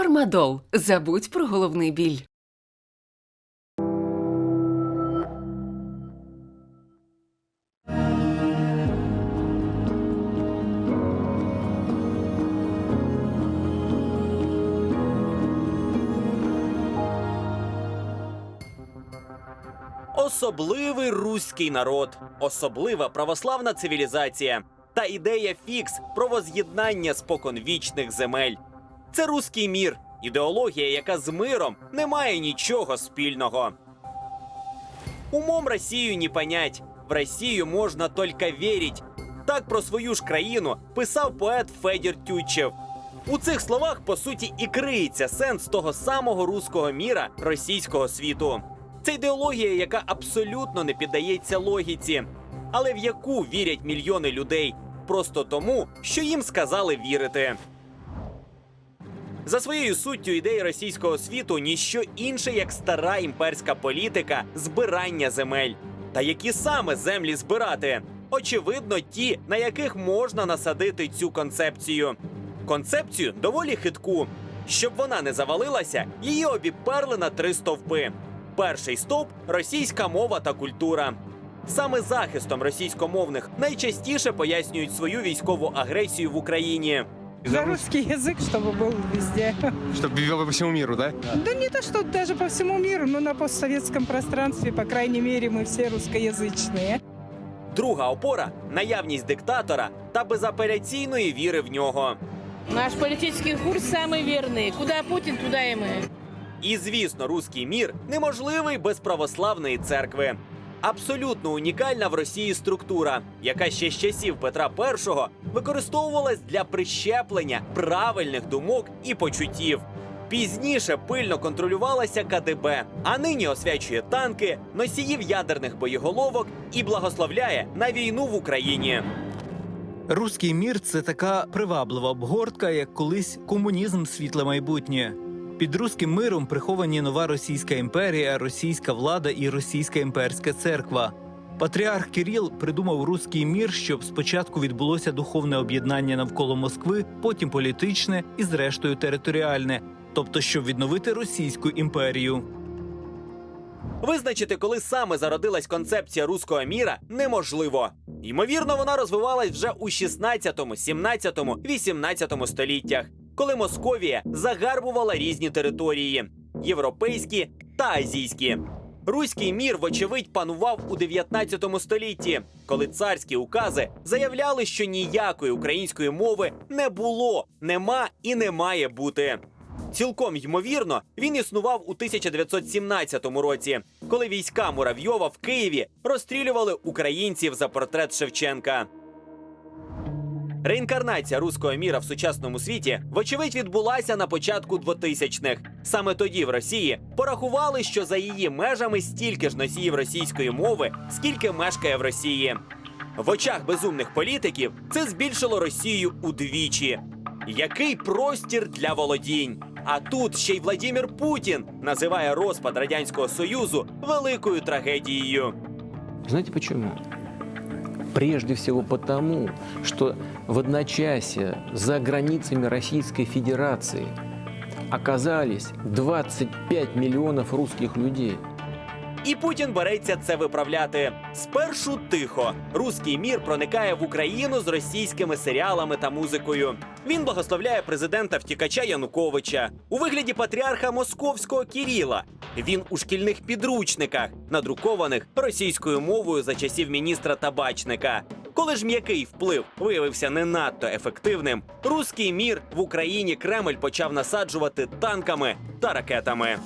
Фармадол. Забудь про головний біль. Особливий руський народ, особлива православна цивілізація та ідея фікс про воз'єднання споконвічних земель. Це руський мір, ідеологія, яка з миром не має нічого спільного. Умом Росію не понять. В Росію можна тільки вірить. Так про свою ж країну писав поет Федір Тютчев. У цих словах, по суті, і криється сенс того самого руського міра російського світу. Це ідеологія, яка абсолютно не піддається логіці, але в яку вірять мільйони людей просто тому, що їм сказали вірити. За своєю суттю ідеї російського світу ніщо інше, як стара імперська політика збирання земель. Та які саме землі збирати? Очевидно, ті, на яких можна насадити цю концепцію. Концепцію доволі хитку. Щоб вона не завалилася, її обіперли на три стовпи. Перший стовп російська мова та культура. Саме захистом російськомовних найчастіше пояснюють свою військову агресію в Україні. За русский язык, чтобы был везде. Чтобы вел по всему миру, да? Да не то, что даже по всему миру, но на постсоветском пространстве, по крайней мере, мы все русскоязычные. Друга опора наявність диктатора та безапеляційної віри в нього. Наш политический курс самый верный. Куда Путин, туда и мы. І звісно, руський мір неможливий без православної церкви. Абсолютно унікальна в Росії структура, яка ще з часів Петра І використовувалась для прищеплення правильних думок і почуттів. Пізніше пильно контролювалася КДБ, а нині освячує танки, носіїв ядерних боєголовок і благословляє на війну в Україні. Руський мір це така приваблива обгортка, як колись комунізм світле майбутнє. Під руським миром приховані нова Російська імперія, російська влада і російська імперська церква. Патріарх Кирил придумав руський мір, щоб спочатку відбулося духовне об'єднання навколо Москви, потім політичне і, зрештою, територіальне, тобто щоб відновити Російську імперію. Визначити, коли саме зародилась концепція руського міра, неможливо. Ймовірно, вона розвивалась вже у 16, 17, 18 століттях, коли Московія загарбувала різні території європейські та азійські. Руський мір, вочевидь, панував у 19 столітті, коли царські укази заявляли, що ніякої української мови не було, нема і не має бути. Цілком ймовірно, він існував у 1917 році, коли війська Муравйова в Києві розстрілювали українців за портрет Шевченка. Реінкарнація руського міра в сучасному світі, вочевидь, відбулася на початку 2000-х. Саме тоді в Росії порахували, що за її межами стільки ж носіїв російської мови, скільки мешкає в Росії. В очах безумних політиків це збільшило Росію удвічі. Який простір для володінь? А тут ще й Владімір Путін називає розпад радянського союзу великою трагедією. Знаете почему? Прежде всего потому, что в одночасье за границами Российской Федерации оказались 25 миллионов русских людей. І Путін береться це виправляти. Спершу тихо. Руський мір проникає в Україну з російськими серіалами та музикою. Він благословляє президента втікача Януковича у вигляді патріарха московського Кіріла. Він у шкільних підручниках, надрукованих російською мовою за часів міністра табачника. Коли ж м'який вплив виявився не надто ефективним, руський мір в Україні Кремль почав насаджувати танками та ракетами.